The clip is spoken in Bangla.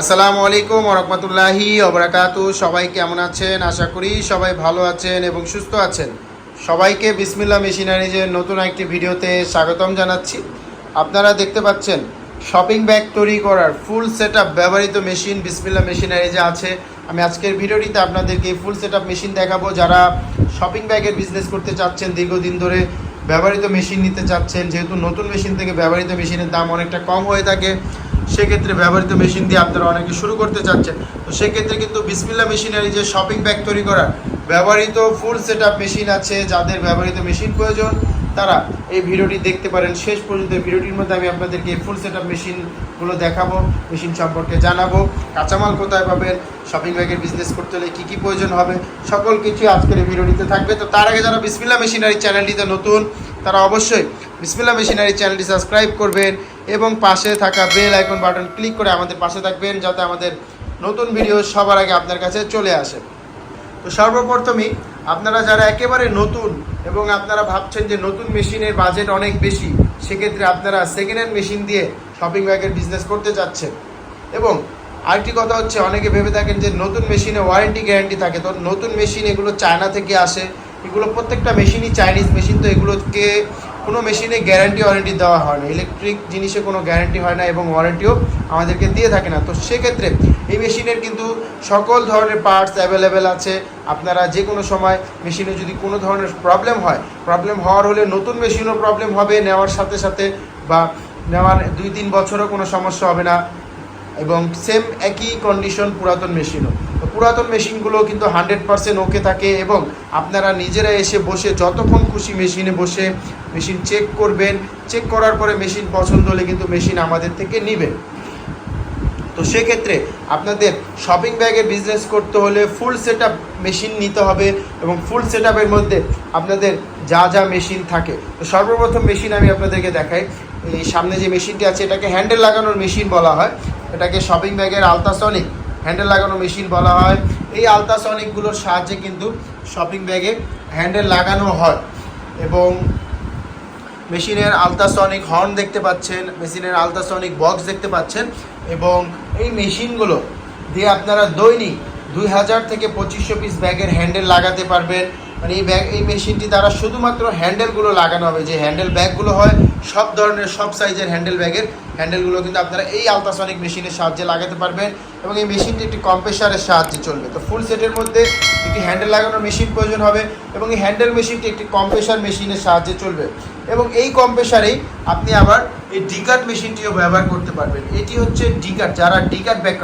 আসসালামু আলাইকুম ওরহমতুল্লাহি ওবরাকাতু সবাই কেমন আছেন? আশা করি সবাই ভালো আছেন এবং সুস্থ আছেন। সবাইকে বিসমিল্লা মেশিনারিজের নতুন একটি ভিডিওতে স্বাগতম জানাচ্ছি। আপনারা দেখতে পাচ্ছেন, শপিং ব্যাগ তৈরি করার ফুল সেট ব্যবহৃত মেশিন বিসমিল্লা মেশিনারিজে আছে। আমি আজকের ভিডিওটিতে আপনাদেরকে ফুল সেট মেশিন দেখাবো। যারা শপিং ব্যাগের বিজনেস করতে চাচ্ছেন, দীর্ঘদিন ধরে ব্যবহৃত মেশিন নিতে চাচ্ছেন, যেহেতু নতুন মেশিন থেকে ব্যবহৃত মেশিনের দাম অনেকটা কম হয়ে থাকে সেক্ষেত্রে ব্যবহৃত মেশিন দিয়ে আপনারা অনেকে শুরু করতে চাচ্ছেন। তো সেক্ষেত্রে কিন্তু বিসমিল্লা মেশিনারি যে শপিং ব্যাগ তৈরি করার ব্যবহৃত ফুল সেট মেশিন আছে, যাদের ব্যবহৃত মেশিন প্রয়োজন, তারা এই ভিডিওটি দেখতে পারেন। শেষ পর্যন্ত ভিডিওটির মধ্যে আমি আপনাদেরকে ফুল সেট আপ মেশিনগুলো দেখাবো মেশিন সম্পর্কে জানাব। কাঁচামাল কোথায় পাবেন শপিং ব্যাগের বিজনেস করতে হলে কী কী প্রয়োজন হবে, সকল কিছু আজকের এই ভিডিওটিতে থাকবে। তো তার আগে যারা বিসমিল্লা মেশিনারি চ্যানেলটিতে নতুন, তারা অবশ্যই বিসমিল্লা মেশিনারি চ্যানেলটি সাবস্ক্রাইব করবেন এবং পাশে থাকা বেল আইকন বাটন ক্লিক করে আমাদের পাশে থাকবেন যাতে আমাদের নতুন ভিডিও সবার আগে আপনার কাছে চলে আসে। তো সর্বপ্রথমই আপনারা যারা একেবারে নতুন এবং আপনারা ভাবছেন যে নতুন মেশিনের বাজেট অনেক বেশি, সেক্ষেত্রে আপনারা সেকেন্ড হ্যান্ড মেশিন দিয়ে শপিং ব্যাগের বিজনেস করতে যাচ্ছেন এবং আরেকটি কথা হচ্ছে, অনেকে ভেবে থাকেন যে নতুন মেশিনে ওয়ারেন্টি গ্যারান্টি থাকে। তো নতুন মেশিন এগুলো চায়না থেকে আসে, এগুলো প্রত্যেকটা মেশিনই চাইনিজ মেশিন তো এগুলোকে কোনো মেশিনে গ্যারান্টি ওয়ারেন্টি দেওয়া হয় না। ইলেকট্রিক জিনিসে কোনো গ্যারান্টি হয় না এবং ওয়ারেন্টিও আমাদেরকে দিয়ে থাকে না। তো সেক্ষেত্রে এই মেশিনের কিন্তু সকল ধরনের পার্টস অ্যাভেলেবেল আছে। আপনারা যে কোনো সময় মেশিনে যদি কোনো ধরনের প্রবলেম হয়, প্রবলেম হওয়ার হলে নতুন মেশিনও প্রবলেম হবে, নেওয়ার সাথে সাথে বা নেওয়ার দুই তিন বছরও কোনো সমস্যা হবে না। এবং সেম একই কন্ডিশন পুরাতন মেশিনও তো পুরাতন মেশিনগুলো কিন্তু হান্ড্রেড পার্সেন্ট ওকে থাকে এবং আপনারা নিজেরা এসে বসে যতক্ষণ খুশি মেশিনে বসে মেশিন চেক করবেন। চেক করার পরে মেশিন পছন্দ হলে কিন্তু মেশিন আমাদের থেকে নেবেন তো সেক্ষেত্রে আপনাদের শপিং ব্যাগের বিজনেস করতে হলে ফুল সেট মেশিন নিতে হবে এবং ফুল সেট মধ্যে আপনাদের যা যা মেশিন থাকে। তো সর্বপ্রথম মেশিন আমি আপনাদেরকে দেখাই। এই সামনে যে মেশিনটি আছে, এটাকে হ্যান্ডেল লাগানোর মেশিন বলা হয়। এটাকে শপিং ব্যাগের আলতাসনিক হ্যান্ডেল লাগানো মেশিন বলা হয়। এই আলতাসনিকগুলোর সাহায্যে কিন্তু শপিং ব্যাগে হ্যান্ডেল লাগানো হয়। এবং মেশিনের আলট্রাসনিক হর্ন দেখতে পাচ্ছেন মেশিনের আলট্রাসনিক বক্স দেখতে পাচ্ছেন। এবং এই মেশিনগুলো দিয়ে আপনারা দৈনিক দুই হাজার থেকে পঁচিশশো পিস ব্যাগের হ্যান্ডেল লাগাতে পারবেন। মানে এই ব্যাগ এই মেশিনটি দ্বারা শুধুমাত্র হ্যান্ডেলগুলো লাগানো হবে। যে হ্যান্ডেল ব্যাগগুলো হয়, সব ধরনের, সব সাইজের হ্যান্ডেল ব্যাগের হ্যান্ডেলগুলো কিন্তু আপনারা এই আলট্রাসনিক মেশিনের সাহায্যে লাগাতে পারবেন এবং এই মেশিনটি একটি কম্প্রেসারের সাহায্যে চলবে। তো ফুল সেটের মধ্যে একটি হ্যান্ডেল লাগানোর মেশিন প্রয়োজন হবে এবং এই হ্যান্ডেল মেশিনটি একটি কম্প্রেসার মেশিনের সাহায্যে চলবে। এবং এই কম্প্রেসারেই আপনি আবার এই ডিকাট মেশিনটিও ব্যবহার করতে পারবেন। এটি হচ্ছে ডিকাট যারা ডিকাট ব্যাগ